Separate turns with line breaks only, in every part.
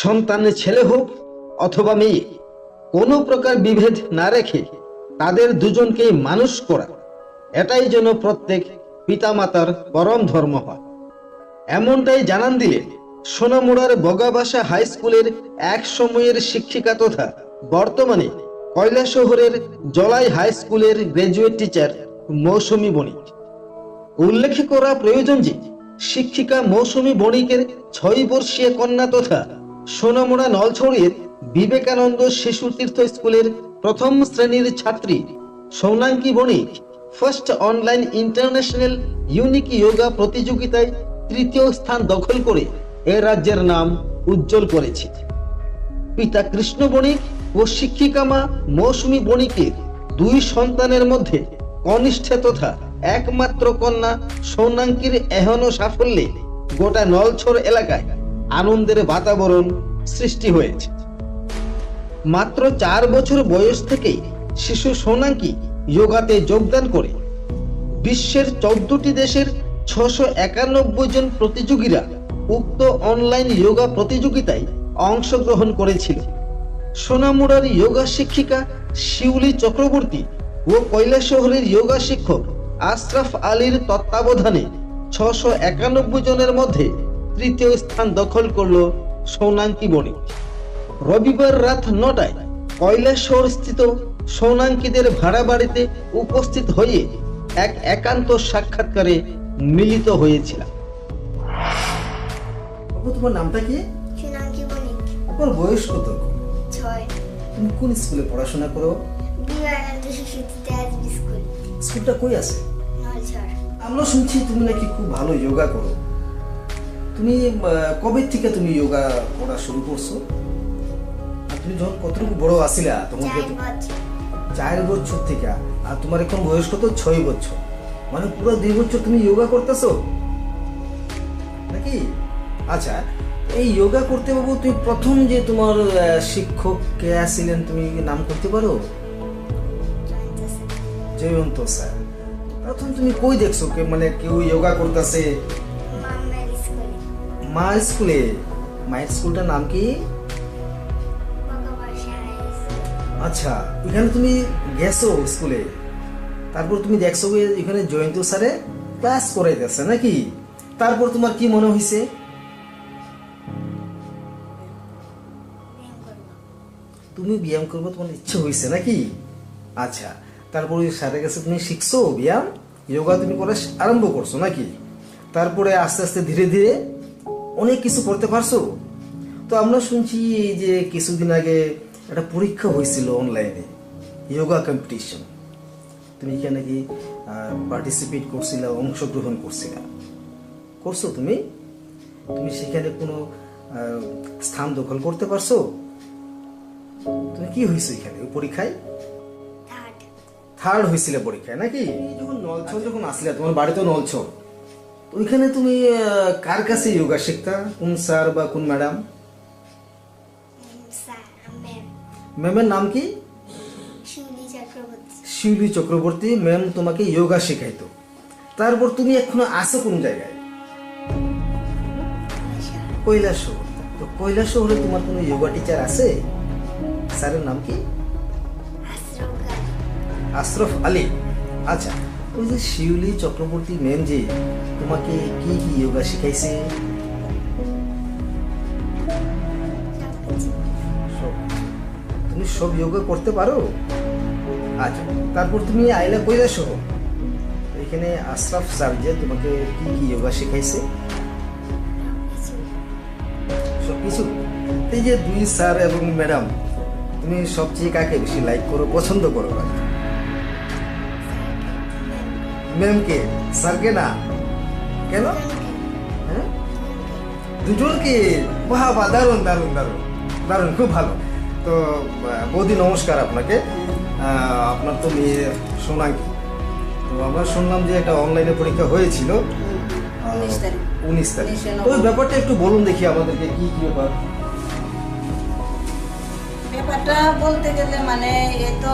সন্তানের ছেলে হোক অথবা মেয়ে, কোনো প্রকার বিভেদ না রেখে তাদের দুজনকেই মানুষ করা। এটাই যেন প্রত্যেক পিতামাতার পরম ধর্ম হয়। এমনটাই জানান দিলেন সোনামুড়ার বগাবাসা হাই স্কুলের এক সময়ের শিক্ষিকা তথা বর্তমানে কয়লা শহরের জলাই হাই স্কুলের গ্রাজুয়েট টিচার মৌসুমী বণিক। উল্লেখ করা প্রয়োজন যে শিক্ষিকা মৌসুমী বণিকের ছয় বর্ষীয় কন্যা তথা সোনামুড়া নলছড়ির বিবেকানন্দ শিশু তীর্থ স্কুলের প্রথম শ্রেণির ছাত্রী Sounanki Banik first online international unique yoga প্রতিযোগিতায় তৃতীয় স্থান দখল করে এ রাজ্যের নাম উজ্জ্বল করেছে। পিতা কৃষ্ণ বণিক ও শিক্ষিকা মা মৌসুমী বণিকের দুই সন্তানের মধ্যে কনিষ্ঠ তথা একমাত্র কন্যা সৌনাঙ্কির এহন সাফল্যে গোটা নলছড় এলাকায় আনন্দের বাতাবরণ সৃষ্টি হয়েছে। মাত্র চার বছর বয়স থেকেই শিশু সোনাঙ্কি যোগাতে যোগদান করে। বিশ্বের চোদ্দটি দেশের ছশো একানব্বই জন প্রতিযোগীরা উক্ত অনলাইন যোগা প্রতিযোগিতায় অংশগ্রহণ করেছিল। সোনামুড়ার যোগা শিক্ষিকা শিউলি চক্রবর্তী ও কৈলাসহরের যোগা শিক্ষক আশরাফ আলীর তত্ত্বাবধানে ছশো একানব্বই জনের মধ্যে তৃতীয় স্থান দখল করল সৌনাঙ্কি বণিক। রবিবার রাত নটায় কৈলাসহর স্থিত সৌনাঙ্কিদের ভাড়া বাড়িতে উপস্থিত হয়ে এক একান্ত সাক্ষাৎকারে মিলিত হয়েছিলাম।
তোমার নামটা কি?
সোনাঙ্কি বণিক।
তোমার বয়স কত?
ছয়।
তুমি কোন স্কুলে পড়াশোনা করো?
বিবেকানন্দ শিশু স্কুল
স্কুলটা কই আছে?
নলছড়।
আমরা শুনছি তুমি নাকি খুব ভালো যোগা করো। তুমি কবে থেকে তুমি যোগা করা শুরু করছ? আর তুমি যখন কতটুকু বড় আসিলা তখন
চার বছর।
থেকে। আর তোমার এখন বয়স কত? ছয় বছর। মানে পুরো দুই বছর তুমি যোগা করতেছো? নাকি? আচ্ছা এই যোগা করতে বাবু তুমি প্রথম যে তোমার শিক্ষক কে আসছিলেন তুমি নাম করতে পারো?
জয়ন্ত স্যার।
প্রথম তুমি কই দেখছ? কে মানে কেউ যোগা করতেছে? মা স্কুলে মায়ের স্কুলটার নাম কি? আচ্ছা এখানে তুমি গেছো স্কুলে তারপর তুমি দেখছ এখানে জয়ন্ত স্যারে ক্লাস করে দিচ্ছে নাকি? তারপর তোমার কি মনে হয়েছে তুমি ব্যায়াম করব তোমার ইচ্ছে হয়েছে নাকি? আচ্ছা তারপর ওই স্যারের কাছে তুমি শিখছো ব্যায়াম যোগা তুমি করা আরম্ভ করছ নাকি? তারপরে আস্তে আস্তে ধীরে ধীরে অনেক কিছু করতে পারছ? তো আমরা শুনছি যে কিছুদিন আগে একটা পরীক্ষা হয়েছিল অনলাইনে যোগা কম্পিটিশন তুমি এখানে কি পার্টিসিপেট করছিলা অংশগ্রহণ করছিলা? করছ তুমি? তুমি সেখানে কোনো স্থান দখল করতে পারছ? তুমি কি হয়েছে এখানে ওই পরীক্ষায়?
থার্ড
হয়েছিল পরীক্ষায় নাকি? যখন নলছর যখন আসলে তোমার বাড়ি তো নলছর তো ওইখানে তুমি কার কাছে যোগা শিখতা? কোন স্যার বা কোন ম্যাডাম ম্যামের নাম কি?
শিউলি চক্রবর্তী।
ম্যাম তোমাকে যোগা শেখাইতো। তারপর তুমি এখনও আসো কোন জায়গায়? কৈলাস শহর তো কৈলাস শহরে তোমার কোনো যোগা টিচার আছে? স্যারের নাম কি? আশরফ আলী। আচ্ছা ওই যে শিউলি চক্রবর্তী ম্যাম যে, তোমাকে কি কি যোগা শিখাইছে? তুমি সব যোগা করতে পারো? আচ্ছা তারপর তুমি আইলা কইলা সহ এখানে আশরাফ স্যার যে, তোমাকে কি কি যোগা শিখাইছে? সব কিছু। এই যে দুই স্যার এবং ম্যাডাম, তুমি সবচেয়ে কাকে বেশি লাইক করো, পছন্দ করো? ম্যামকে? স্যারকে না? কেন? হ্যাঁ? দুজনকে? বাহ বাহ দারুণ দারুণ দারুণ দারুণ খুব ভালো। তো বৌদি নমস্কার আপনাকে। আপনার তো মেয়ে সোনাঙ্কি তো আমরা শুনলাম যে একটা অনলাইনে পরীক্ষা হয়েছিল।
উনিশ তারিখ।
ওই ব্যাপারটা একটু বলুন দেখি আমাদেরকে কি কি ব্যাপার।
ব্যাপারটা বলতে গেলে মানে এ তো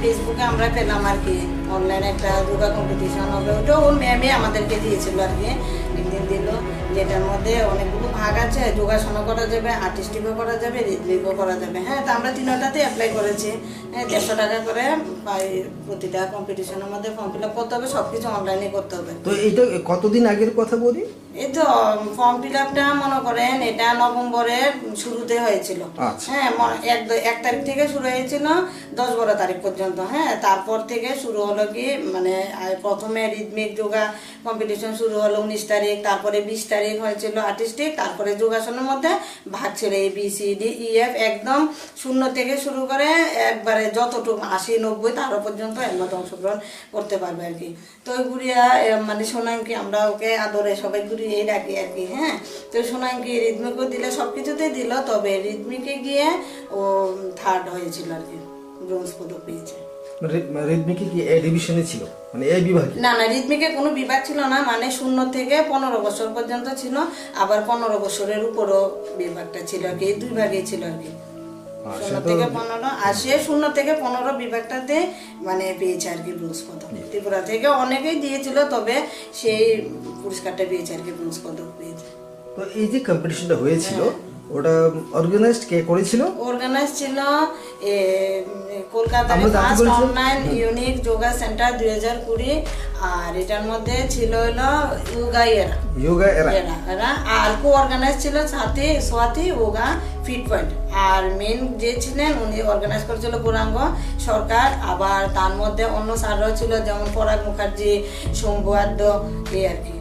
ফেসবুকে আমরা পেলাম আর কি। অনলাইনে একটা যোগা কম্পিটিশন হবে ওটা ওর ম্যামে আমাদেরকে দিয়েছিল আর কি একদিন দিল। যেটার মধ্যে অনেকগুলো ভাগ আছে, যোগাসনও করা যাবে আর্টিস্টিকও করা যাবে রিদলিকও করা যাবে। হ্যাঁ তো আমরা তিনটাতে অ্যাপ্লাই করেছি। হ্যাঁ দেড়শো টাকা করে প্রতিটা কম্পিটিশনের মধ্যে ফর্ম ফিল আপ করতে হবে সব কিছু অনলাইনে করতে হবে।
তো এইটা কতদিন আগের কথা বলি?
এই তো ফর্ম ফিল আপটা মনে করেন এটা নভেম্বরের শুরুতে হয়েছিল
আচ্ছা।
হ্যাঁ এক তারিখ থেকে শুরু হয়েছিল দশ বারো তারিখ পর্যন্ত হ্যাঁ তারপর থেকে শুরু হলো কি মানে প্রথমে রিদমিক যোগা কম্পিটিশন শুরু হলো উনিশ তারিখ তারপরে বিশ তারিখ হয়েছিল আর্টিস্টিক তারপরে যোগাসনের মধ্যে ভাগ ছিল A B C D E F একদম শূন্য থেকে শুরু করে একবারে যতটুকু আশি নব্বই তারও পর্যন্ত এর অংশগ্রহণ করতে পারবে আর কি তো গুড়িয়া মানে সোনাঙ্কি আমরা ওকে আদরে সবাই গুড়িয়েই ডাকি আর কি হ্যাঁ? তো সোনাঙ্কি রিদমিকও দিলে সব কিছুতেই দিল তবে রিদমিকে গিয়ে ও থার্ড হয়েছিল আর কি ব্রোঞ্জ পদক পেয়েছে।
রেডমি কি এ ডিভিশনে ছিল? মানে এই বিভাগে?
না না রিদমিকে কোনো বিভাগ ছিল না মানে শূন্য থেকে পনেরো বছর পর্যন্ত ছিল আবার পনেরো বছরের উপরও বিভাগটা ছিল আর কি দুই ভাগেই ছিল আর কি। শূন্য থেকে পনেরো আর সে শূন্য থেকে পনেরো বিভাগটাতে মানে পেয়েছে আর কি ব্রোঞ্জ পদক ত্রিপুরা থেকে অনেকেই দিয়েছিল তবে সেই পুরস্কারটা পেয়েছে আর কি ব্রোঞ্জ পদক পেয়েছে।
তো এই যে কম্পিটিশনটা হয়েছিল ওটা অর্গানাইজড কে করেছিল?
অর্গানাইজ ছিল কলকাতার first online unique yoga centre দুই হাজার কুড়ি আর এটার মধ্যে ছিল হলো ইয়োগা এরা
যোগা এরা
এরা এরা আর কো অর্গানাইজ ছিল সাথে সোয়াতি ওগা ফিট পয়েন্ট আর মেন যে ছিলেন উনি অর্গানাইজ করেছিল গৌরাঙ্গ সরকার। আবার তার মধ্যে অন্য স্যাররাও ছিল যেমন পরাগ মুখার্জি শম্ভু আদ্য এই আর কি।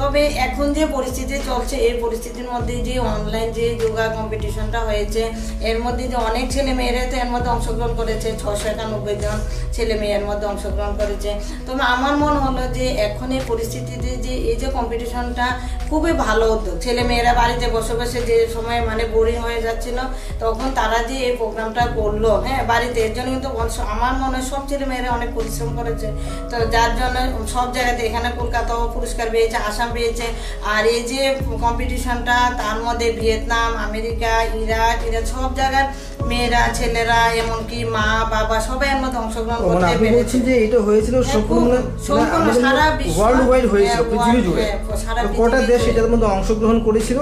তবে এখন যে পরিস্থিতি চলছে, এই পরিস্থিতির মধ্যে যে অনলাইন যে যোগা কম্পিটিশনটা হয়েছে, এর মধ্যে যে অনেক ছেলে মেয়েরা তো এর মধ্যে অংশগ্রহণ করেছে। ছশো একানব্বই জন ছেলে মেয়ের মধ্যে অংশগ্রহণ করেছে। তবে আমার মনে হলো যে এখন এই পরিস্থিতিতে যে, এই যে কম্পিটিশনটা খুবই ভালো উদ্যোগ ছেলে মেয়েরা বাড়িতে বসে বসে যে সময় মানে বোরিং হয়ে যাচ্ছিল তখন তারা যে এই প্রোগ্রামটা করল হ্যাঁ বাড়িতে এর জন্য কিন্তু আমার মনে সব ছেলে মেয়েরা অনেক পরিশ্রম করেছে। তো যার জন্য সব জায়গাতে এখানে কলকাতাও পুরস্কার পেয়েছে আসাম পেয়েছে। আর এই যে কম্পিটিশনটা তার মধ্যে ভিয়েতনাম আমেরিকা ইরাক ইরাক সব জায়গার মেয়েরা ছেলেরা এমনকি মা বাবা সবাই এর মধ্যে অংশগ্রহণ
মানে
করতে পেরেছে।
যে এটা হয়েছিল
হ্যাঁ,
সম্পূর্ণ
সম্পূর্ণ সারা বিশ্ব-
ওয়ার্ল্ড ওয়াইড হয়েছিল
হ্যাঁ,
পৃথিবী জুড়ে
হ্যাঁ, সারা পৃথিবী
দেশ। এটার মধ্যে অংশগ্রহণ করেছিল।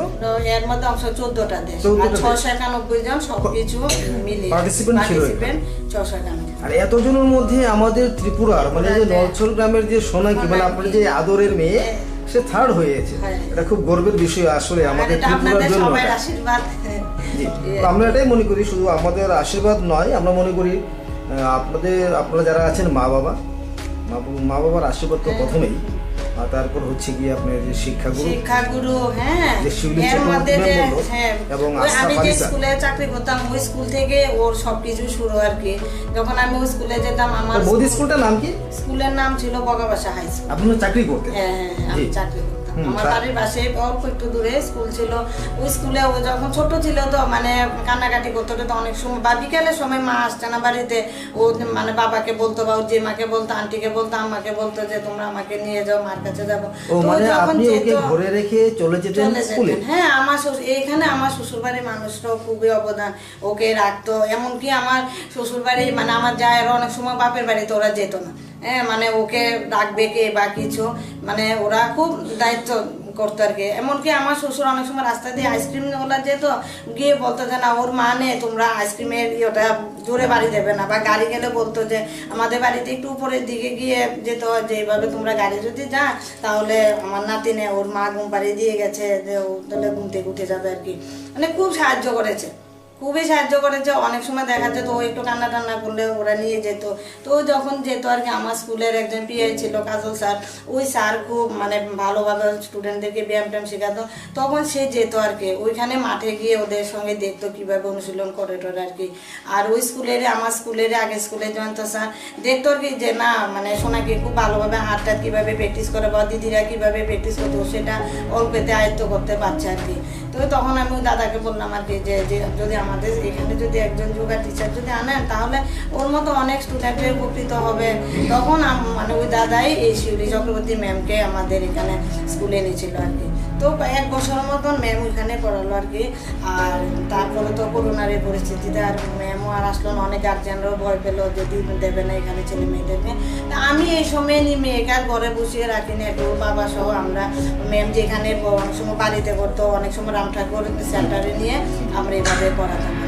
এর মধ্যে অংশ চোদ্দটা দেশ। আর ছশো একানব্বই জন সবকিছু মিলিয়ে
Participant ছিল
ছশো
আর এতজনের মধ্যে আমাদের ত্রিপুরার মানে যে নলছল গ্রামের যে সোনাকি মানে আপনার যে আদরের মেয়ে সে থার্ড হয়েছে
হ্যাঁ।
এটা খুব গর্বের বিষয় আসলে আমাদের ত্রিপুরার জন্য। আমরা এটাই মনে করি শুধু আমাদের আশীর্বাদ নয় আমরা মনে করি আপনাদের আপনারা যারা আছেন মা বাবা- মা বাবার আশীর্বাদ তো প্রথমেই। আর তারপর হচ্ছে কি আপনার যে শিক্ষাগুরু
শিক্ষাগুরু হ্যাঁ
যে
এর মধ্যে যে হ্যাঁ
এবং
আমি যে স্কুলে চাকরি করতাম ওই স্কুল থেকে ওর সবকিছু শুরু আর কি। যখন আমি ওই স্কুলে যেতাম আমার
বৌদি স্কুলটার নাম কি?
স্কুলের নাম ছিল বগাবাসা হাই স্কুল।
আপনি চাকরি করতেন?
হ্যাঁ হ্যাঁ, আমি চাকরি করতাম। আমার বাড়ির পাশে অল্প একটু দূরে স্কুল ছিল। ওই স্কুলে ও যখন ছোট ছিল তো মানে কান্নাকাটি করতো তো অনেক সময় বা বিকেলের সময় মা আসছে না বাড়িতে। ও মানে বাবাকে বলতো বা ওর যে মাকে বলতো আন্টিকে বলতো আম্মাকে বলতো যে তোমরা আমাকে নিয়ে যাও মার কাছে যাব।
মানে ঘরে রেখে চলে যেতেন।
হ্যাঁ আমার এইখানে আমার শ্বশুর বাড়ির মানুষরাও খুবই অবদান। ওকে রাখতো। এমনকি আমার শ্বশুর বাড়ি মানে আমার জায়ের অনেক সময় বাপের বাড়িতে ওরা যেত না। হ্যাঁ মানে ওকে রাখবে কে বা কিছু মানে ওরা খুব দায়িত্ব করতো আর কি। এমনকি আমার শ্বশুর অনেক সময় রাস্তা দিয়ে আইসক্রিম ওলা যেত গিয়ে বলতো যে, না, ওর মা নে তোমরা আইসক্রিমের ইয়েটা জোরে বাড়ি দেবে না। বা গাড়ি গেলে বলতো যে, আমাদের বাড়িতে একটু উপরের দিকে গিয়ে যেতে যে এইভাবে তোমরা গাড়ি যদি যা তাহলে আমার নাতিনে ওর মা ঘুম পাড়িয়ে দিয়ে গেছে, যে ও তাহলে ঘুম থেকে উঠে যাবে আর কি। মানে খুব সাহায্য করেছে। খুবই সাহায্য করেছে অনেক সময় দেখা যেত, ও একটু কান্না টান্না করলে ওরা নিয়ে যেত। তো যখন যেত আর কি, আমার স্কুলের একজন পিআই ছিল, কাজল স্যার, ওই স্যার খুব মানে ভালোভাবে স্টুডেন্টদেরকে ব্যায়াম ট্যায়াম শেখাতো। তখন সে যেত আর কি, ওইখানে মাঠে গিয়ে ওদের সঙ্গে দেখতো কীভাবে অনুশীলন করে টোরে আর কি। আর ওই স্কুলের, আমার স্কুলের আগে স্কুলে জয়ন্ত স্যার দেখতো আর কি যে, না মানে সোনাকে খুব ভালোভাবে হাতটা কীভাবে প্র্যাকটিস করে বা দিদিরা কীভাবে প্র্যাকটিস করতো, সেটা অল্পেতে আয়ত্ত করতে পারছে আর কি। তো তখন আমি দাদাকে বললাম আর কি যে যদি আমাদের এখানে যদি একজন যোগা টিচার যদি আনেন, তাহলে ওর মতো অনেক স্টুডেন্টের উপকৃত হবে। তখন মানে ওই দাদাই এই শিউরি চক্রবর্তী ম্যামকে আমাদের এখানে স্কুলে এনেছিল আর কি। তো এক বছরের মতন ম্যাম ওইখানে পড়ালো আর কি আর তারপরে তো করোনার এই পরিস্থিতিতে আর ম্যামও আর আসলো না। অনেক গার্জেনরাও ভয় পেল যদি দেবে না এখানে ছেলে মেয়েদেরকে। তা আমি এই সময় নি মেয়েকে আর ঘরে বসিয়ে রাখি না একটু বাবা সহ আমরা ম্যাম যেখানে অনেক সময় বাড়িতে করতো, অনেক সময় রাম ঠাকুর সেন্টারে নিয়ে আমরা এভাবে কি।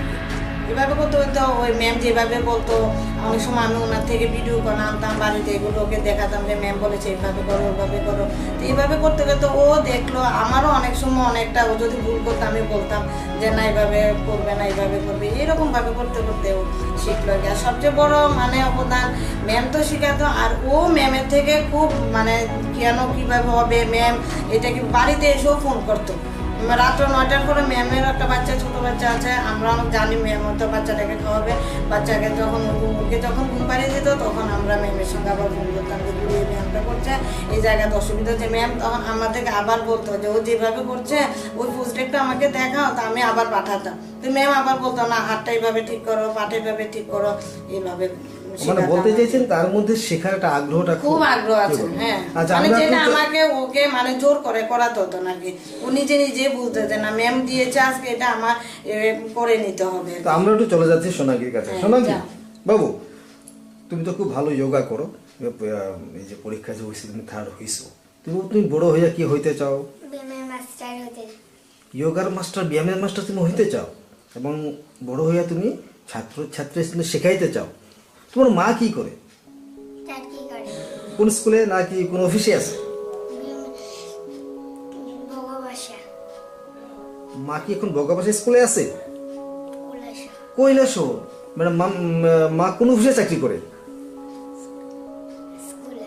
এভাবে করতে করতে ওই ম্যাম যেভাবে বলতো, অনেক সময় আমি ওনার থেকে ভিডিও করে আনতাম, বাড়িতে এগুলো ওকে দেখাতাম যে ম্যাম বলেছে এইভাবে করো ওইভাবে করো। তো এইভাবে করতে করতে ও দেখল, আমারও অনেক সময় অনেকটা ও যদি ভুল করতো, আমি বলতাম যে, না এইভাবে করবে না এইভাবে করবে। এরকম ভাবে করতে করতে ও শিখলো। আর সবচেয়ে বড় মানে অবদান ম্যাম তো শেখাতো, আর ও ম্যামের থেকে খুব মানে কেন কীভাবে হবে? ম্যাম এটা কি বাড়িতে এসেও ফোন করতো? রাত্র নয়টার পরে ম্যামের একটা বাচ্চা, ছোট বাচ্চা আছে। আমরা জানি ম্যাম হয়তো বাচ্চাটাকে খাওয়াবে। বাচ্চাকে যখন ওকে যখন ঘুম পাড়িয়ে দিত, তখন আমরা ম্যামের সঙ্গে আবার ফোন করতাম। যে ঘুরিয়ে ম্যামটা করছে, এই জায়গাতে অসুবিধা হচ্ছে। ম্যাম তখন আমাদেরকে আবার বলতো যে, ও যেভাবে করছে, ওই পোস্টেকটা আমাকে দেখাও, তা আমি আবার পাঠাতাম। তো ম্যাম আবার বলতো, না, হাতটা এইভাবে ঠিক করো, পাটা এইভাবে ঠিক করো। এইভাবে।
মানে বলতে চাইছেন তার মধ্যে শেখার একটা আগ্রহটা
খুব আগ্রহ আছে হ্যাঁ।
আচ্ছা
মানে যেটা আমাকে ওকে মানে জোর করে করাতে হতো নাকি? ও নিজে নিজে বুঝতে যে না ম্যাম দিয়েছে আজকে এটা আমার করে নিতে হবে
তো আমরা একটু চলে যাচ্ছি সোনাগির কাছে।
হ্যাঁ,
সোনাগি বাবু তুমি তো খুব ভালো যোগা করো। এই যে পরীক্ষা যে হয়েছে তুমি থার্ড হয়েছো তুমি তুমি বড় হইয়া কি হইতে চাও? যোগার মাস্টার ব্যায়ামের মাস্টার তুমি হইতে চাও? এবং বড় হইয়া তুমি ছাত্র ছাত্রী শেখাইতে চাও? তোমার মা কি করে? কোন স্কুলে নাকি কোন অফিসে আছে? মা কি এখন বগাবাসা স্কুলে আছে?
কুলাসা
মানে মা- কোন অফিসে চাকরি করে?
স্কুলে।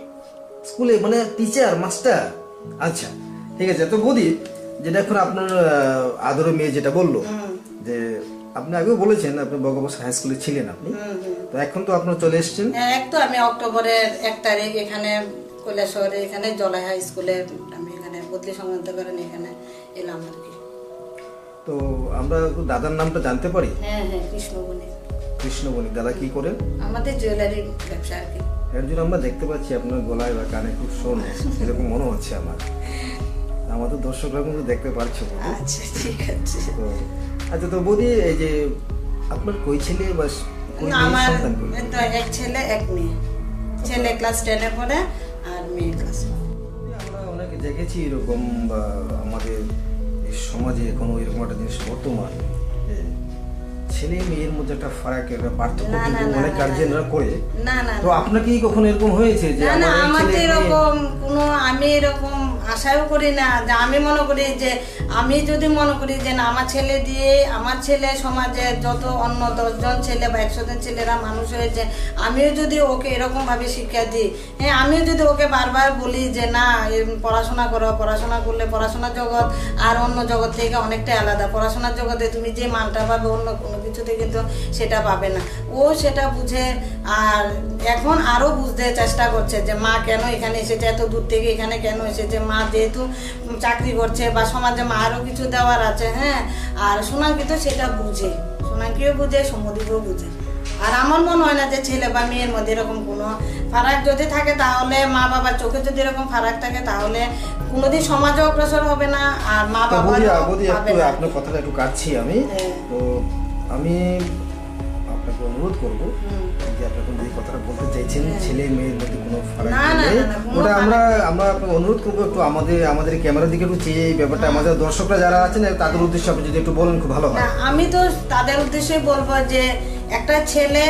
স্কুলে মানে টিচার মাস্টার আচ্ছা ঠিক আছে। তো বৌদি যেটা এখন আপনার আহ, আদরের মেয়ে যেটা বলল যে আপনি আগেও বলেছেন আপনি বগবাস হাই স্কুলে ছিলেন আপনি। তো এখন তো আপনার চলে এসেছেন।
হ্যাঁ, এক তো আমি অক্টোবরের এক তারিখ এখানে কৈলাসহরে এখানে জলাই হাই স্কুলে আমি এখানে বদলি সংক্রান্ত করেন এখানে এলাম আর কি।
তো আমরা দাদার নামটা জানতে পারি?
হ্যাঁ হ্যাঁ কৃষ্ণবনি
কৃষ্ণবণী দাদা কি করেন?
আমাদের জুয়েলারি ব্যবসা আর কি।
এর জন্য আমরা দেখতে পাচ্ছি আপনার গলায় বা কানে খুব শোন এরকম মনে হচ্ছে আমার। আমাদের দর্শকরা কিন্তু দেখতে পারছে।
আচ্ছা ঠিক আছে।
তো আচ্ছা তো বৌদি এই যে আপনার কই ছেলে বা
আমার তো এক ছেলে এক মেয়ে। ছেলে ক্লাস টেনে পড়ে আর মেয়ে ক্লাস
আমরা অনেকে দেখেছি এরকম বা আমাদের সমাজে এখনও এরকম একটা জিনিস বর্তমান। ছেলে মেয়ের মধ্যে একটা ফারাক একটা পার্থক্য কিন্তু অনেক গার্জেনরা করে।
না না
তো আপনার কি কখনো এরকম হয়েছে যে
না না
আমার
তো এরকম কোনো আমি এরকম আশাও করি না। যে আমি মনে করি যে আমি যদি মনে করি যে না আমার ছেলে দিয়ে আমার ছেলে সমাজে যত অন্য দশজন ছেলে বা একশো জন ছেলেরা মানুষ হয়েছে আমিও যদি ওকে এরকম ভাবে শিক্ষা দিই হ্যাঁ আমিও যদি ওকে বারবার বলি যে না পড়াশোনা করো পড়াশোনা করলে পড়াশোনার জগৎ আর অন্য জগৎ থেকে অনেকটাই আলাদা। পড়াশোনার জগতে তুমি যে মানটা পাবে অন্য কোনো কিছুতে কিন্তু সেটা পাবে না। ও সেটা বুঝে আর এখন আরও বুঝতে চেষ্টা করছে যে মা কেন এখানে এসেছে এত দূর থেকে এখানে কেন এসেছে? মা যেহেতু চাকরি করছে বা সমাজে মা আরও কিছু দেওয়ার আছে হ্যাঁ? আর সোনাঙ্কি তো সেটা বুঝে সোনাঙ্কিও বুঝে সমুদ্রও বুঝে। আর আমার মনে হয় না যে ছেলে বা মেয়ের মধ্যে এরকম কোনো ফারাক যদি থাকে তাহলে মা বাবার চোখে যদি এরকম ফারাক থাকে তাহলে কোনোদিন সমাজও অগ্রসর হবে না আর মা বাবা
আপনার কথাটা একটু কাটছি আমি।
হ্যাঁ।
তো আমি আপনাকে অনুরোধ করব যে আপনি এখন যে কথাটা বলতে চাইছেন ছেলে মেয়ের মধ্যে কোনো ফারাক
হ্যাঁ।
নেই। ওটা আমরা আমরা আপনাকে অনুরোধ করব একটু আমাদের আমাদের ক্যামেরার দিকে একটু চেয়ে এই ব্যাপারটা আমাদের দর্শকরা যারা আছেন তাদের উদ্দেশ্যে আপনি যদি একটু বলেন খুব ভালো হয়।
আমি তো তাদের উদ্দেশ্যে বলব যে একটা ছেলে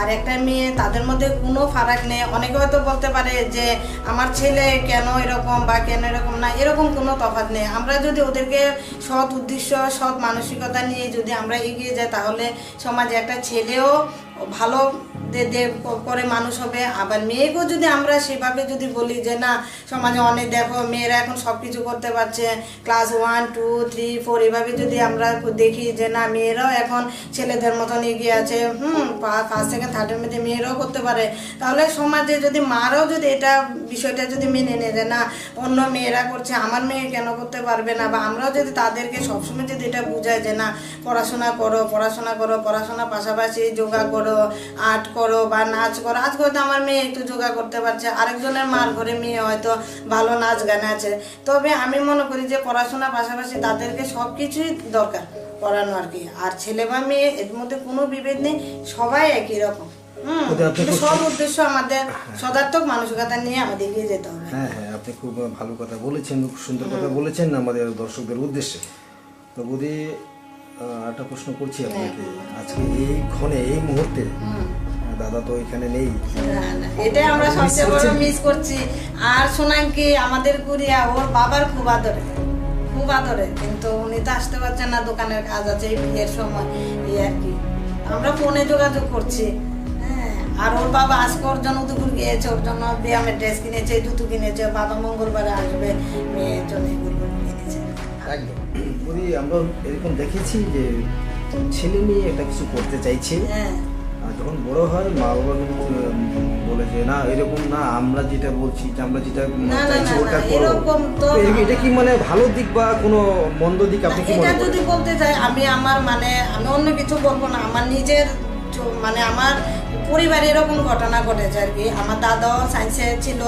আর একটা মেয়ে, তাদের মধ্যে কোনো ফারাক নেই। অনেকে হয়তো বলতে পারে যে, আমার ছেলে কেন এরকম বা কেন এরকম না? এরকম কোনো তফাৎ নেই। আমরা যদি ওদেরকে সৎ উদ্দেশ্য, সৎ মানসিকতা নিয়ে যদি আমরা এগিয়ে যাই, তাহলে সমাজে একটা ছেলেও ভালো করে মানুষ হবে। আবার মেয়েকেও যদি আমরা সেভাবে যদি বলি যে, না, সমাজে অনেক দেখো, মেয়েরা এখন সব কিছু করতে পারছে। Class one two three four এভাবে যদি আমরা দেখি যে, না, মেয়েরাও এখন ছেলেদের মতন এগিয়ে আছে। হুম ফার্স্ট সেকেন্ড থার্ডের মধ্যে মেয়েরাও করতে পারে। তাহলে সমাজে যদি মারাও যদি এটা বিষয়টা যদি মেনে নেয় যে, না, অন্য মেয়েরা করছে, আমার মেয়ে কেন করতে পারবে না? বা আমরাও যদি তাদেরকে সবসময় যদি এটা বুঝাই যে, না, পড়াশোনা করো পড়াশোনা করো, পড়াশোনার পাশাপাশি যোগা করো। আর্ট করো বা নাচ করো। আজ হয়তো আমার মেয়ে একটু যোগা করতে পারছে আরেকজনের মার ঘরে মেয়ে হয়তো ভালো নাচ গান আছে। তবে আমি মনে করি যে পড়াশোনার পাশাপাশি তাদেরকে সব কিছুই দরকার পড়ানো আর কি। আর ছেলে বা মেয়ে এর মধ্যে কোনো বিভেদ নেই সবাই একই রকম। সব উদ্দেশ্য আমাদের সদার্থক মানসিকতা নিয়ে আমাদের এগিয়ে যেতে হবে।
হ্যাঁ হ্যাঁ আপনি খুব ভালো কথা বলেছেন খুব সুন্দর কথা বলেছেন আমাদের দর্শকদের উদ্দেশ্যে। তো আহ, একটা প্রশ্ন করছি আপনাকে। আজকে এই ক্ষণে এই মুহূর্তে দাদা তো এখানে নেই।
এটাই আমরা সবচেয়ে বড় মিস করছি। আর শোনান কি আমাদের কুরিয়া ওর বাবার খুব আদরে খুব আদরে। কিন্তু উনি তো আসতে পারছেন না দোকানের কাজ আছে এই বিয়ের সময় এই আর কি। আমরা ফোনে যোগাযোগ করছি। হ্যাঁ আর ওর বাবা আজকে ওর জন্য দুপুর গিয়েছে ওর জন্য ব্যায়ামের ড্রেস কিনেছে জুতো কিনেছে বাবা মঙ্গলবারে আসবে মেয়ের জন্য এগুলো
একদম। বৌদি আমরা এরকম দেখেছি যে ছেলে মেয়ে একটা কিছু করতে চাইছে।
হ্যাঁ।
আর যখন বড় হয় মা বাবা কিন্তু বলে যে না এরকম না আমরা যেটা বলছি যে আমরা যেটা চাইছি ওটা করো। এটা কি মানে ভালো দিক বা কোনো মন্দ দিক আপনি কি
এটা যদি বলতে চাই আমি আমার মানে আমি অন্য কিছু বলব না আমার নিজের মানে আমার পরিবারে এরকম ঘটনা ঘটেছে আর কি। আমার দাদাও সায়েন্সে ছিল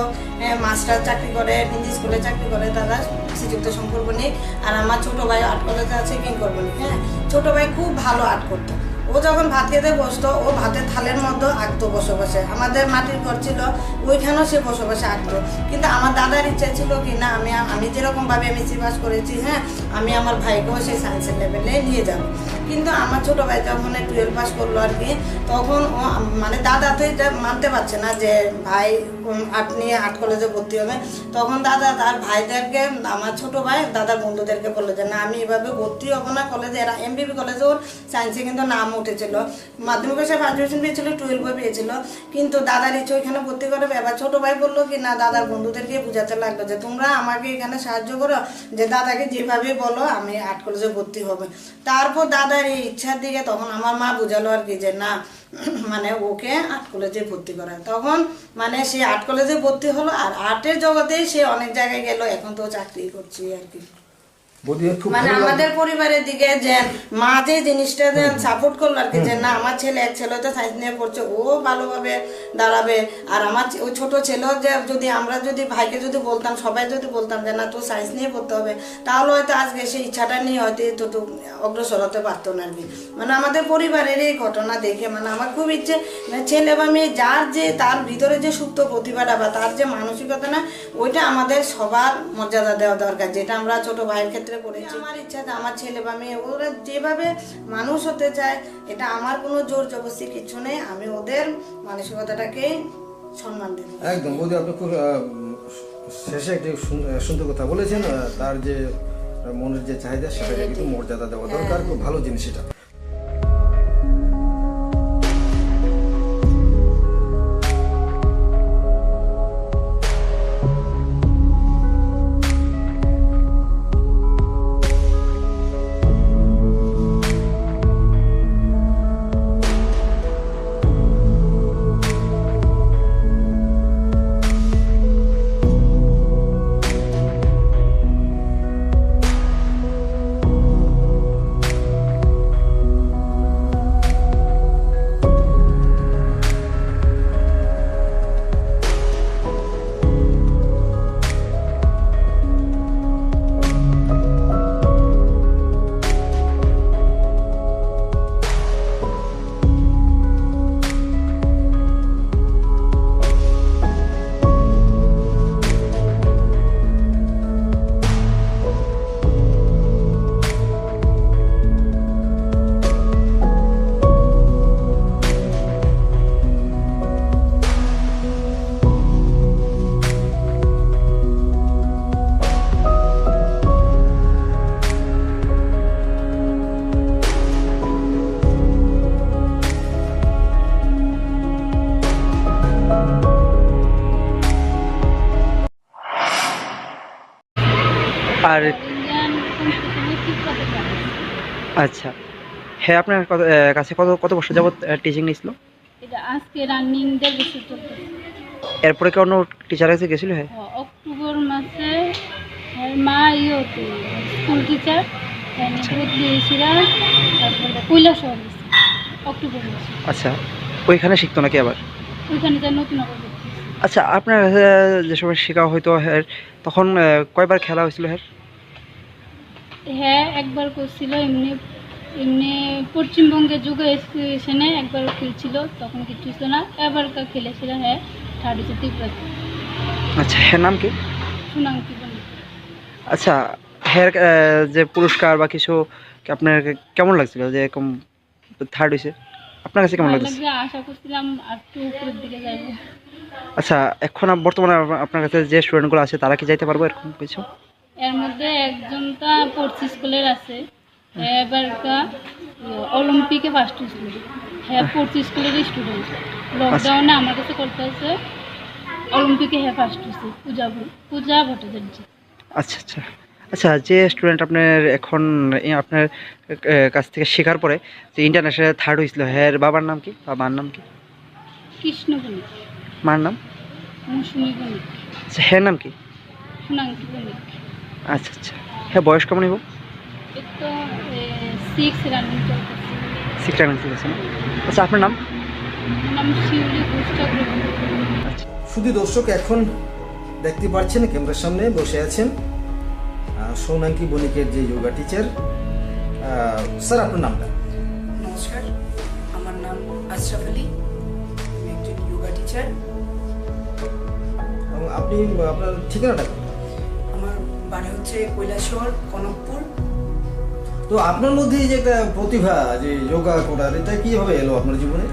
মাস্টার চাকরি করে হিন্দি স্কুলে চাকরি করে, দাদা শ্রীযুক্ত শঙ্কর বণিক আর আমার ছোট ভাই আর্ট কলেজে আছে কিঙ্কর বণিক হ্যাঁ। ছোটো ভাই খুব ভালো আর্ট করতো। ও যখন ভাত খেতে বসতো, ও ভাতের থালের মধ্যে আঁকতো বসে বসে আমাদের মাটির ঘর ছিল, ওইখানেও সে বসে বসে আঁকতো। কিন্তু আমার দাদার ইচ্ছা ছিল কি না, আমি আমি যেরকমভাবে আমি সিপাস করেছি হ্যাঁ আমি আমার ভাইকেও সেই সায়েন্সের লেভেলে নিয়ে যাব কিন্তু আমার ছোট ভাই যখন টুয়েলভ পাস করল আর কি, তখন মানে দাদা তো এটা মানতে পারছে না যে ভাই আর্ট নিয়ে আর্ট কলেজে ভর্তি হবে। তখন দাদা তার ভাইদেরকে, আমার ছোট ভাই দাদার বন্ধুদেরকে বলল যে, না, আমি এভাবে ভর্তি হব না কলেজে এরা এম এমবিবি কলেজে ওর সায়েন্সে কিন্তু নাম উঠেছিল। মাধ্যমিক সে ডিভিশন পেয়েছিল টুয়েলভে পেয়েছিল। কিন্তু দাদার ইচ্ছে ওইখানে ভর্তি করে এবার ছোট ভাই বলল কি, না, দাদার বন্ধুদেরকে বোঝাতে লাগল যে, তোমরা আমাকে এখানে সাহায্য করো, যে দাদাকে যেভাবে বলো, আমি আর্ট কলেজে ভর্তি হবে। তারপর দাদার এই ইচ্ছার দিকে তখন আমার মা বুঝালো আর কি যে, না মানে ওকে আর্ট কলেজে ভর্তি করা তখন মানে সে আর্ট কলেজে ভর্তি হলো আর আর্টের জগতেই সে অনেক জায়গায় গেল, এখন তো চাকরি করছি আর কি। মানে আমাদের পরিবারের দিকে যে মা যে জিনিসটা সাপোর্ট করল আর কি যে না আমার ছেলে এক ছেলে তো সায়েন্স নিয়ে পড়ছে ও ভালোভাবে দাঁড়াবে। আর আমার ওই ছোট ছেলেও যে যদি আমরা যদি ভাইকে যদি বলতাম সবাই যদি বলতাম যে না তো সায়েন্স নিয়ে পড়তে হবে তাহলে হয়তো আজকে সেই ইচ্ছাটা নিয়ে হয়তো এতটুকু অগ্রসর হতে পারতো না আর কি। মানে আমাদের পরিবারের এই ঘটনা দেখে মানে আমার খুব ইচ্ছে মানে ছেলে বা মেয়ে যার যে তার ভিতরে যে সুপ্ত প্রতিভাটা বা তার যে মানসিকতা না ওইটা আমাদের সবার মর্যাদা দেওয়া দরকার যেটা আমরা ছোট ভাইয়ের ক্ষেত্রে করেছি? আমার ইচ্ছা যে আমার ছেলে বা মেয়ে ওরা যেভাবে মানুষ হতে চায় এটা আমার কোনো জোর জবরদস্তি কিছু নেই। আমি ওদের মানসিকতাটাকে সম্মান দেব।
একদম ওদের আপনি খুব শেষে একটি সুন্দর কথা বলেছেন তার যে মনের যে চাহিদা সেটাকে কিন্তু মর্যাদা দেওয়া দরকার। খুব ভালো জিনিস এটা।
হ্যাঁ আপনার কাছে কত কত বছর যাবত টিচিং নিয়েছিল?
এটা আজকে রানিং দেড় বছর চলতেছে
এরপরে কি অন্য টিচার কাছে গেছিল? হ্যাঁ।
অক্টোবর মাসে মা ইয়েতে স্কুল টিচার অক্টোবর মাসে।
আচ্ছা ওইখানে শিখতো নাকি আবার। আচ্ছা আপনার যে সময় শেখা হয়তো হ্যাঁ তখন কয়বার খেলা হয়েছিল হ্যাঁ?
হ্যাঁ একবার করছিল এমনি এমনি পশ্চিমবঙ্গে যুগ এসেনে একবার খেলছিল তখন কিছু ছিল না। এবারকার খেলেছিল হ্যাঁ থার্ড হয়েছে ত্রিপুরাতে
আচ্ছা হ্যাঁ নাম কি? আচ্ছা হ্যাঁ যে পুরস্কার বা কিছু আপনার কেমন লাগছিল? যে এরকম থার্ড হয়েছে আপনার কাছে কেমন লাগছে
আশা করছিলাম একটু উপরের দিকে যাইব।
আচ্ছা এখন বর্তমানে আপ- আপনার কাছে যে স্টুডেন্টগুলো আছে তারা কি যাইতে পারব এরকম কিছু?
এর মধ্যে একজনটা পড়ছি স্কুলের আছে। এবারকা অলিম্পিকে ফার্স্ট হয়েছিল হ্যাঁ পড়ছি স্কুলের স্টুডেন্ট লকডাউনে আমার কাছে করতে আছে অলিম্পিকে হ্যাঁ ফার্স্ট হয়েছে পূজা পূজা ভট্টাচার্য
আচ্ছা আচ্ছা। আচ্ছা যে স্টুডেন্ট আপনার এখন আপনার কাছ থেকে শেখার পরে যে ইন্টারন্যাশনাল থার্ড হয়েছিল হ্যাঁ বাবার নাম কি? বা মার নাম কি?
কৃষ্ণ বণিক
মার নাম?
মৌসুমী বণিক
আচ্ছা হ্যাঁ নাম কি?
সুনাঙ্কি বণিক
আচ্ছা আচ্ছা। হ্যাঁ বয়স কেমন হইব?
সিক্স রানিং চলতেছে
সিক্স রানিং আছে। না? আচ্ছা আপনার নাম?
চক্রবর্তী
আচ্ছা।
শুধু দর্শক এখন দেখতে পাচ্ছেন ক্যামেরার সামনে বসে আছেন সৌনাঙ্কি বণিকের যে যোগা টিচার স্যার আপনার নামটা?
নমস্কার আমার নাম আশরাফ আলী আমি একজন যোগা টিচার
আপনি আপনার ঠিকানাটা?
আমার বাড়ি হচ্ছে কৈলাসহর কনকপুর
তো আপনার মধ্যে যে একটা প্রতিভা যে যোগা করার, এটা কীভাবে এলো আপনার জীবনে?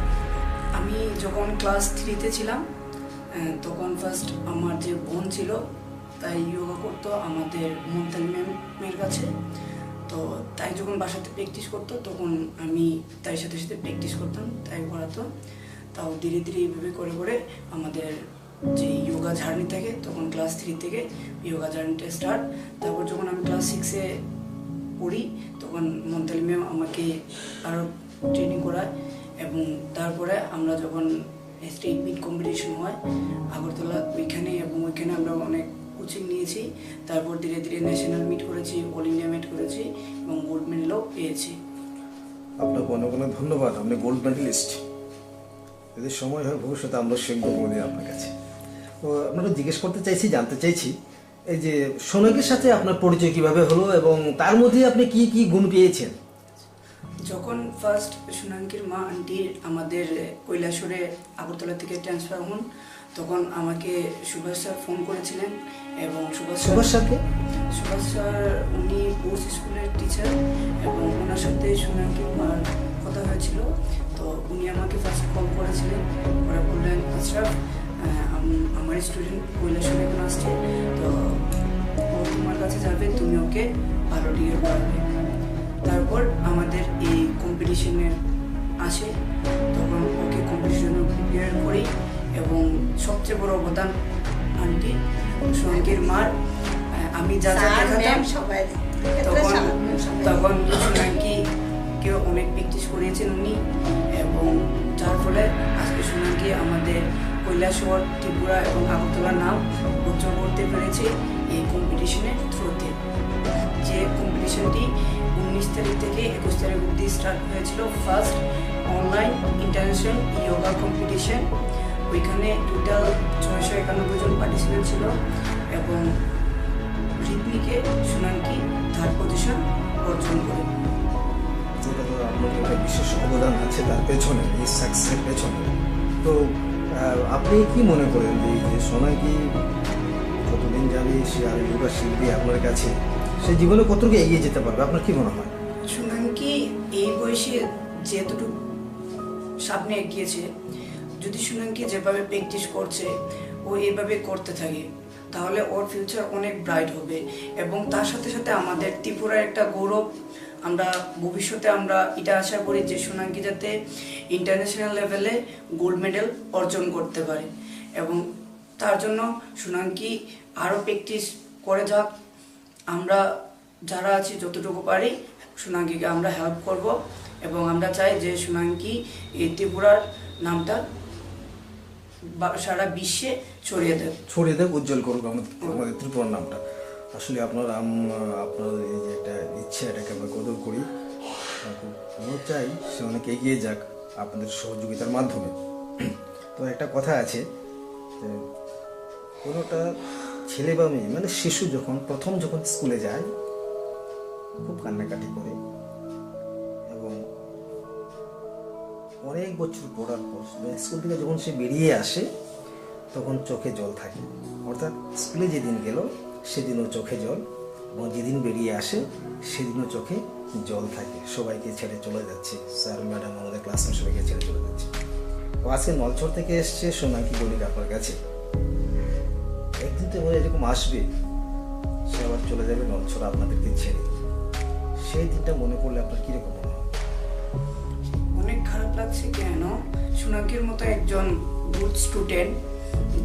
আমি যখন ক্লাস থ্রিতে ছিলাম তখন ফার্স্ট আমার যে বোন ছিল, তাই যোগা করতো আমাদের মন্তালি ম্যামের কাছে। তো তাই যখন বাসাতে প্র্যাকটিস করতো, তখন আমি তাই সাথে সাথে প্র্যাকটিস করতাম, তাই করাতো। তাও ধীরে ধীরে এইভাবে করে করে আমাদের যে যোগা জার্নি থাকে, তখন ক্লাস থ্রি থেকে যোগা জার্নিটা স্টার্ট তারপর যখন আমি ক্লাস সিক্সে পড়ি তখন মন্তালি ম্যাম আমাকে আরও ট্রেনিং করায় এবং তারপরে আমরা যখন স্টেট মিট কম্পিটিশন হয়, আগরতলা ওইখানে এবং ওইখানে আমরা অনেক কোচিং নিয়েছি। তারপর ধীরে ধীরে ন্যাশনাল মিট করেছি অল ইন্ডিয়া মিট করেছি এবং গোল্ড মেডেলও পেয়েছি।
আপনাকে অনেক অনেক ধন্যবাদ, আপনি গোল্ড মেডেলিস্ট যদি সময় হয়, ভবিষ্যতে আমরা শিখব কোনোদিন আপনার কাছে। তো আপনাকে জিজ্ঞেস করতে চাইছি, জানতে চাইছি এই যে সোনাকের সাথে আপনার পরিচয় কীভাবে হলো এবং তার মধ্যে আপনি কি কি গুণ পেয়েছেন?
যখন ফার্স্ট সোনাঙ্কির মা আন্টি আমাদের কৈলাসরে আগরতলা থেকে ট্রান্সফার হন তখন আমাকে সুভাষ স্যার ফোন করেছিলেন এবং সুভাষ
সুভাষ স্যারকে?
সুভাষ স্যার উনি কোর্স স্কুলের টিচার এবং ওনার সাথে সোনাঙ্কির মার কথা হয়েছিল। তো উনি আমাকে ফার্স্ট কল করেছিলেন ওরা বললেন আশরাফ আমার স্টুডেন্ট কৈলাসরে এখন আসছে। তো তোমার কাছে যাবে তুমি ওকে ভালো ডিগ্রি পড়াবে তারপর আমাদের এই কম্পিটিশনের আসে তখন ওকে কম্পিটিশনে প্রিপেয়ার করি এবং সবচেয়ে বড় অবদান আন্টি সোনাঙ্কির মার। আমি যা যা দেখাতাম তখন তখন সোনাঙ্কি কেউ অনেক প্র্যাকটিস করিয়েছেন উনি? এবং যার ফলে আজকে সোনাঙ্কি আমাদের কৈলাসহর ত্রিপুরা এবং আগরতলার নাম উজ্জ্বল করতে পেরেছে। এই কম্পিটিশনের থ্রুতে। যে কম্পিটিশনটি উনিশ তারিখ থেকে একুশ তারিখ অবধি স্টার্ট হয়েছিল first online international yoga competition ওইখানে টোটাল ছয়শো একানব্বই জন পার্টিসিপেন্ট ছিল এবং রিদমিকে সোনাঙ্কি থার্ড পজিশন অর্জন করে।
তো আপনার বিশেষ অবদান আছে তার পেছনে, এই সাকসেসের পেছনে। তো আপনি কি মনে করেন যে সোনাকি যতদিন যাবে, সে আর যোগা শিখবে আপনার কাছে, সে জীবনে কতটুকু এগিয়ে যেতে পারবে? আপনার কি মনে হয়?
সোনাঙ্কি এই বয়সে যেতটুকু সামনে এগিয়েছে, যদি সোনাঙ্কি যেভাবে প্র্যাকটিস করছে, ও এইভাবে করতে থাকে, তাহলে ওর ফিউচার অনেক ব্রাইট হবে। এবং তার সাথে সাথে আমাদের ত্রিপুরার একটা গৌরব, আমরা ভবিষ্যতে আমরা এটা আশা করি যে সোনাঙ্কি যাতে ইন্টারন্যাশনাল লেভেলে গোল্ড মেডেল অর্জন করতে পারে। এবং তার জন্য সোনাঙ্কি আরও প্র্যাকটিস করে যাক। আমরা যারা আছি যতটুকু পারি, সোনাঙ্কিকে আমরা হেল্প করব এবং আমরা চাই যে সোনাঙ্কি এই ত্রিপুরার নামটা সারা বিশ্বে ছড়িয়ে দেয়।
ছড়িয়ে দেখ উজ্জ্বল করুক আমাদের ত্রিপুরার নামটা। আসলে আপনার আপনার এই যে একটা ইচ্ছা, এটাকে আমরা কদর করি। আমিও চাই সে অনেক এগিয়ে যাক আপনাদের সহযোগিতার মাধ্যমে। তো একটা কথা আছে কোনোটা ছেলে বা মেয়ে মানে শিশু যখন, প্রথম যখন স্কুলে যায়, খুব কান্নাকাটি করে। এবং অনেক বছর পড়ার পর স্কুল থেকে যখন সে বেরিয়ে আসে, তখন চোখে জল থাকে। অর্থাৎ স্কুলে যেদিন গেল, সেদিনও চোখে জল। এবং যেদিন বেরিয়ে আসে, সেদিনও চোখে জল থাকে। সবাইকে ছেড়ে চলে যাচ্ছে। স্যার, ম্যাডাম আমাদের ক্লাসে সবাইকে ছেড়ে চলে যাচ্ছে। তো আজকে নলচর থেকে এসছে, সোনাকি বলি আপনার কাছে। একদিন তো মনে এরকম আসবে, সে আবার চলে যাবে নলছর আপনাদেরকে ছেড়ে সেই দিনটা মনে করলে আপনার কীরকম মনে হয়?
অনেক খারাপ লাগছে কেন? সোনাকির মতো একজন গুড স্টুডেন্ট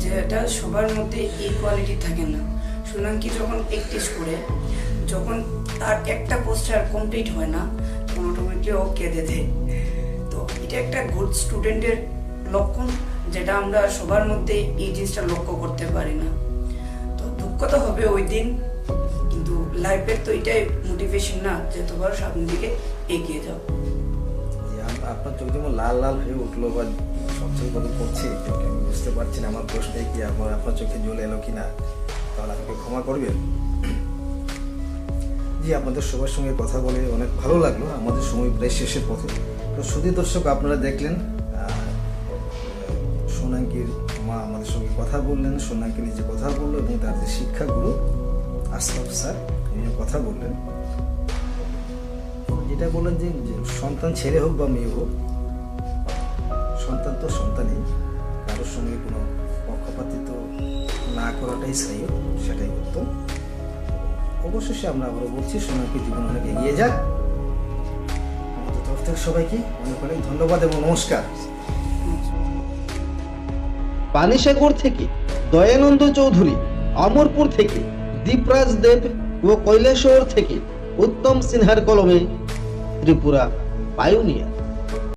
যেটা সবার মধ্যে ইকুয়ালিটি থাকে না। সোনাঙ্কি যখন প্র্যাকটিস করে, যখন তার একটা পোস্টার কমপ্লিট হয় না অটোমেটিকলি ও কেঁদে দেয়। তো এটা একটা গুড স্টুডেন্টের লক্ষণ, যেটা আমরা সবার মধ্যে এই জিনিসটা লক্ষ্য করতে পারি না। তো দুঃখ তো হবে ওই দিন। কিন্তু লাইফের তো এটাই মোটিভেশন না যে তোমার সামনের দিকে এগিয়ে যাও।
আপনার চোখ যেমন লাল লাল হয়ে উঠল বা সচ্ছল কথা করছে আমি বুঝতে পারছি না। আমার প্রশ্নে কি, আমার, আপনার চোখে জল এলো কি না? তাহলে আমাকে ক্ষমা করবেন? জি, আপনাদের সবার সঙ্গে কথা বলে অনেক ভালো লাগল। আমাদের সময় প্রায় শেষের পথে। তো শুধু দর্শক, আপনারা দেখলেন সোনাঙ্কির কথা বললেন সোনাঙ্কি নিজে কথা বলল এবং তার যে শিক্ষাগুলো আশরাফ স্যার উনিও কথা বললেন। যেটা বললেন যে সন্তান ছেলে হোক বা মেয়ে হোক, সন্তান তো সন্তানই, কারোর সঙ্গে কোনো পক্ষপাতিত্ব না করাটাই শ্রেয়, সেটাই উত্তম। অবশেষে আমরা আবারও বলছি, সোনাকে জীবন অনেক এগিয়ে যাক। আমাদের তরফ থেকে সবাইকে অনেক অনেক ধন্যবাদ এবং নমস্কার।
পানিসাগর থেকে দয়ানন্দ চৌধুরী, অমরপুর থেকে দীপরাজ দেব ও কৈলাসহর থেকে উত্তম সিনহার কলমে ত্রিপুরা পায়োনিয়ার